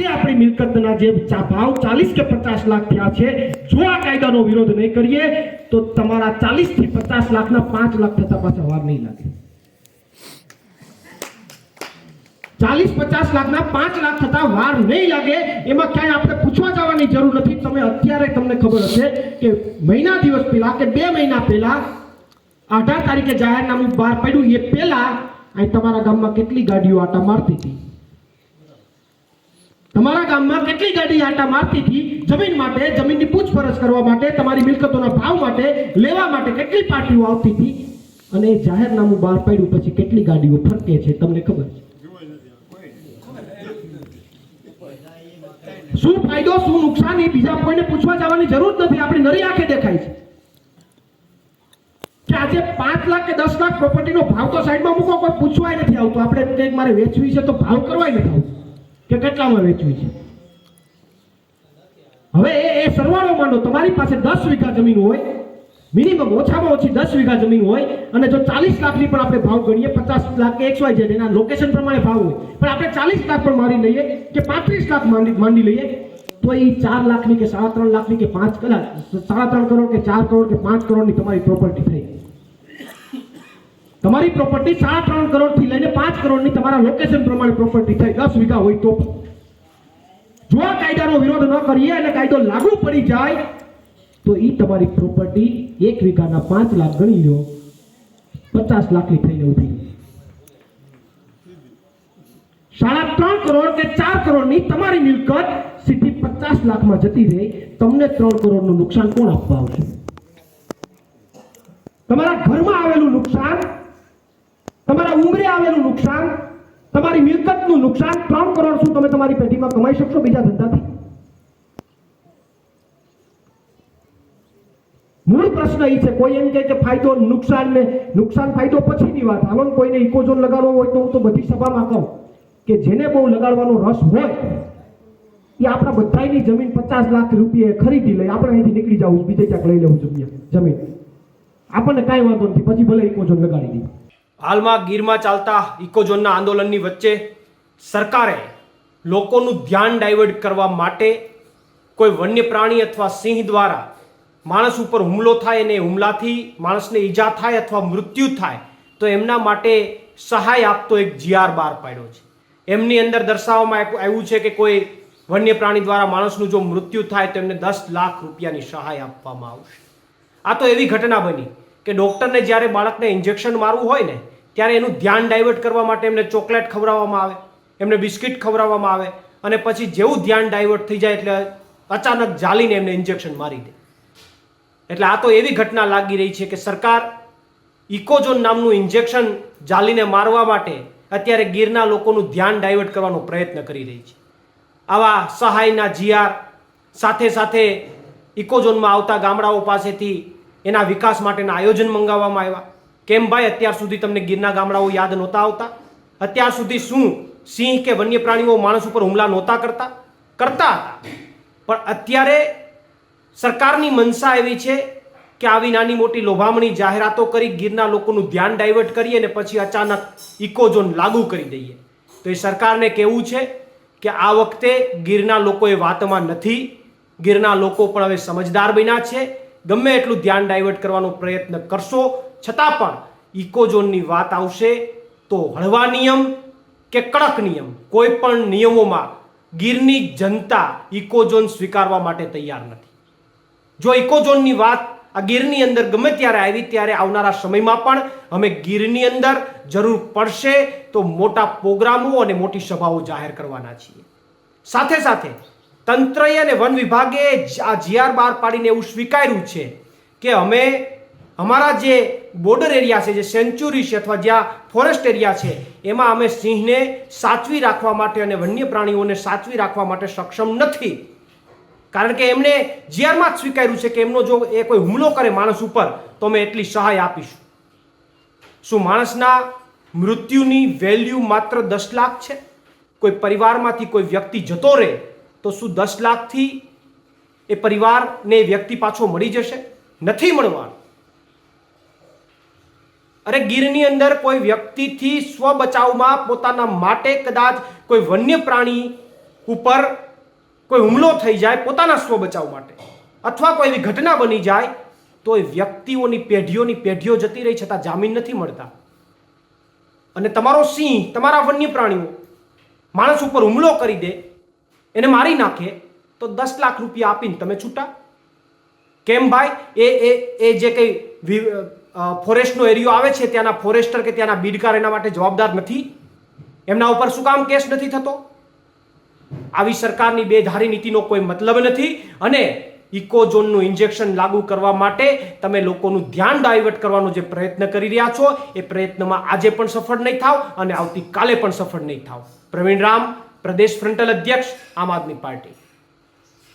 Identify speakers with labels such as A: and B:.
A: તે આપણી મિલકતના જે ભાવ ચાલીસ કે પચાસ લાખ થયા છે, જો આ કાયદાનો વિરોધ નહીં કરીએ, તો તમારા ચાલીસથી પચાસ લાખના પાંચ લાખ થતા પાછા વાર નહીં લાગે. ચાલીસ, પચાસ લાખના પાંચ લાખ થતા વાર નહીં લાગે, એમાં ક્યાંય આપણે પૂછવા જવાની જરૂર નથી. તમે અત્યારે તમને ખબર હશે કે મહિના દિવસ પહેલા કે બે મહિના પહેલા અઢાર તારીખે જાહેરનામું બહાર પડ્યું એ પહેલા અહીં તમારા ગામમાં કેટલી ગાડીઓ આટા મારતી હતી? તમારા ગામમાં કેટલી ગાડી આટા મારતી હતી? જમીન માટે, જમીનની પૂછપરછ કરવા માટે, તમારી મિલકતોના ભાવ માટે, લેવા માટે કેટલી પાર્ટીઓ આવતી હતી? અને એ જાહેરનામું બહાર પડ્યું પછી કેટલી ગાડીઓ ફરકે છે, તમને ખબર છે? શું ફાયદો, શું નુકસાન, એ બીજા કોઈને પૂછવા જવાની જરૂર નથી. આપણી નરી આંખે દેખાય છે. કે આજે પાંચ લાખ કે દસ લાખ પ્રોપર્ટીનો ભાવ તો સાઈડમાં મૂકો, કોઈ પૂછવાય નથી આવતું. આપણે કંઈક મારે વેચવી છે તો ભાવ કરવાય નથી આવતું. કે કેટલામાં વેચવી છે? હવે એ સરવાળો માંડો. તમારી પાસે દસ વીઘા જમીન હોય મિનિમમ ઓછામાં ઓછી દસ વીઘા જમીન હોય, અને જો ચાલીસ લાખની પણ આપણે ભાવ ગણીએ, પચાસ લાખ કે એકસો જેડ એના લોકેશન પ્રમાણે ભાવ હોય. પણ આપણે ચાલીસ લાખ પણ મારી લઈએ કે પાંત્રીસ લાખ માંડી માંડી લઈએ, તો એ ચાર લાખની કે સાડા ત્રણ લાખની કે પાંચ કલાક સાડા ત્રણ કરોડ કે ચાર કરોડ કે પાંચ કરોડની તમારી પ્રોપર્ટી થઈ તમારી પ્રોપર્ટી સાડા ત્રણ કરોડથી લઈને પાંચ કરોડની તમારા લોકેશન પ્રમાણે પ્રોપર્ટી થાય દસ વીઘા હોય તો જો આ કાયદાનો વિરોધ ન કરીએ અને કાયદો લાગુ પડી જાય, તો એ તમારી પ્રોપર્ટી એક વીઘાના પાંચ લાખ ગણી લો પચાસ લાખની થઈને ઊભી સાડા ત્રણ કરોડ કે ચાર કરોડની તમારી મિલકત સીધી પચાસ લાખમાં જતી રહે. તમને ત્રણ કરોડનું નુકસાન કોણ આપવા આવશે? તમારા ઘરમાં આવેલું નુકસાન તમારા ઉંમરે આવેલું નુકસાન, તમારી મિલકતનું નુકસાન, ત્રણ કરોડ શું તમે તમારી પેઢીમાં કમાઈ શકશો બીજા ધંધાથી? મૂળ પ્રશ્ન એ છે, કોઈ એમ કે ફાયદો નુકસાન ને નુકસાન ફાયદો પછીની વાત. હાલો કોઈને ઇકોઝોન લગાડવો હોય તો હું તો બધી સભામાં કહું કે જેને બહુ લગાડવાનો રસ હોય, એ આપણા બધાની જમીન પચાસ લાખ રૂપિયે ખરીદી લઈ આપણે અહીંથી નીકળી જવું બીજે ક્યાંક લઈ લેવું જમીન. આપણને કાંઈ વાંધો નથી, પછી ભલે ઇકોઝોન લગાડી દઈએ
B: હાલમાં ગીરમાં ચાલતા ઇકોઝોનના આંદોલનની વચ્ચે સરકારે લોકોનું ધ્યાન ડાયવર્ટ કરવા માટે કોઈ વન્ય પ્રાણી અથવા સિંહ દ્વારા માણસ ઉપર હુમલો થાય અને હુમલાથી માણસને ઈજા થાય અથવા મૃત્યુ થાય, તો એમના માટે સહાય આપતો એક જીઆર બહાર પાડ્યો છે. એમની અંદર દર્શાવવામાં આવ્યું છે કે કોઈ વન્ય પ્રાણી દ્વારા માણસનું જો મૃત્યુ થાય, તો એમને દસ લાખ રૂપિયાની સહાય આપવામાં આવશે. આ તો એવી ઘટના બની કે ડૉક્ટરને જ્યારે બાળકને ઇન્જેક્શન મારવું હોય ને, ત્યારે એનું ધ્યાન ડાયવર્ટ કરવા માટે એમને ચોકલેટ ખવડાવવામાં આવે, એમને બિસ્કિટ ખવડાવવામાં આવે અને પછી જેવું ધ્યાન ડાયવર્ટ થઈ જાય એટલે અચાનક જાલીને એમને ઇન્જેક્શન મારી દે. એટલે આ તો એવી ઘટના લાગી રહી છે કે સરકાર ઇકોઝોન નામનું ઇન્જેક્શન જાલીને મારવા માટે અત્યારે ગીરના લોકોનું ધ્યાન ડાયવર્ટ કરવાનો પ્રયત્ન કરી રહી છે. આવા સહાયના જીઆર સાથે સાથે ઇકોઝોનમાં આવતા ગામડાઓ પાસેથી એના વિકાસ માટેના આયોજન મંગાવવામાં આવ્યા. કેમ ભાઈ? અત્યાર સુધી તમને ગીરના ગામડાઓ યાદ નહોતા આવતા. અત્યાર સુધી શું? સિંહ કે વન્ય પ્રાણીઓ માણસ ઉપર હુમલા નહોતા કરતા? કરતા હતા. પણ અત્યારે સરકારની મનસા એવી છે કે આવી નાની મોટી લોભામણી જાહેરાતો કરી ગીરના લોકોનું ધ્યાન ડાયવર્ટ કરીએ અને પછી અચાનક ઇકોઝોન લાગુ કરી દઈએ. તો એ સરકારને કહેવું છે કે આ વખતે ગીરના લોકો એ વાતમાં નથી. ગીરના લોકો પણ હવે સમજદાર બન્યા છે. ગમે એટલું ધ્યાન ડાયવર્ટ કરવાનો પ્રયત્ન કરશો, છતાં પણ ઇકોઝોનની વાત આવશે તો હળવા નિયમ કે કડક નિયમ? કોઈ પણ નિયમોમાં ગીરની જનતા ઇકોઝોન સ્વીકારવા માટે તૈયાર નથી. જો ઇકોઝોનની વાત આ ગીરની અંદર ગમે ત્યારે આવી, ત્યારે આવનારા સમયમાં પણ અમે ગીરની અંદર જરૂર પડશે તો મોટા પ્રોગ્રામો અને મોટી સભાઓ જાહેર કરવાના છીએ. સાથે સાથે તંત્રએ અને વન વિભાગે આ જીઆર બહાર પાડીને એવું સ્વીકાર્યું છે કે અમે અમારા જે બોર્ડર એરિયા છે, જે સેન્ચુરી છે અથવા જ્યાં ફોરેસ્ટ એરિયા છે, એમાં અમે સિંહને સાચવી રાખવા માટે અને વન્ય પ્રાણીઓને સાચવી રાખવા માટે સક્ષમ નથી. કારણ કે એમને જીઆરમાં જ સ્વીકાર્યું છે કે એમનો જો એ કોઈ હુમલો કરે માણસ ઉપર, તો અમે એટલી સહાય આપીશું. શું માણસના મૃત્યુની વેલ્યુ માત્ર દસ લાખ છે? કોઈ પરિવારમાંથી કોઈ વ્યક્તિ જતો રહે તો શું દસ લાખથી એ પરિવારને વ્યક્તિ પાછો મળી જશે? નથી મળવાનું. અરે ગીરની અંદર કોઈ વ્યક્તિથી સ્વ બચાવમાં પોતાના માટે કદાચ કોઈ વન્ય પ્રાણી ઉપર કોઈ હુમલો થઈ જાય પોતાના સ્વ બચાવ માટે, અથવા કોઈ એવી ઘટના બની જાય, તો એ વ્યક્તિઓની પેઢીઓની પેઢીઓ જતી રહી છતાં જામીન નથી મળતા. અને તમારો સિંહ, તમારા વન્ય પ્રાણીઓ માણસ ઉપર હુમલો કરી દે એને મારી નાખે, તો દસ લાખ રૂપિયા આપીને તમે છૂટા. કેમ ભાઈ? એ એ એ જે કંઈ ફોરેસ્ટનો એરિયો આવે છે, ત્યાંના ફોરેસ્ટર કે ત્યાંના બીડકાર એના માટે જવાબદાર નથી. એમના ઉપર શું કામ કેસ નથી થતો? આવી સરકારની બેધારી નીતિનો કોઈ મતલબ નથી અને ઇકોઝોનનું ઇન્જેક્શન લાગુ કરવા માટે તમે લોકોનું ધ્યાન ડાયવર્ટ કરવાનો જે પ્રયત્ન કરી રહ્યા છો, એ પ્રયત્નમાં આજે પણ સફળ નહીં થાવ અને આવતીકાલે પણ સફળ નહીં થાવ. પ્રવીણ રામ પ્રદેશ ફ્રન્ટલ અધ્યક્ષ આમ આદમી પાર્ટી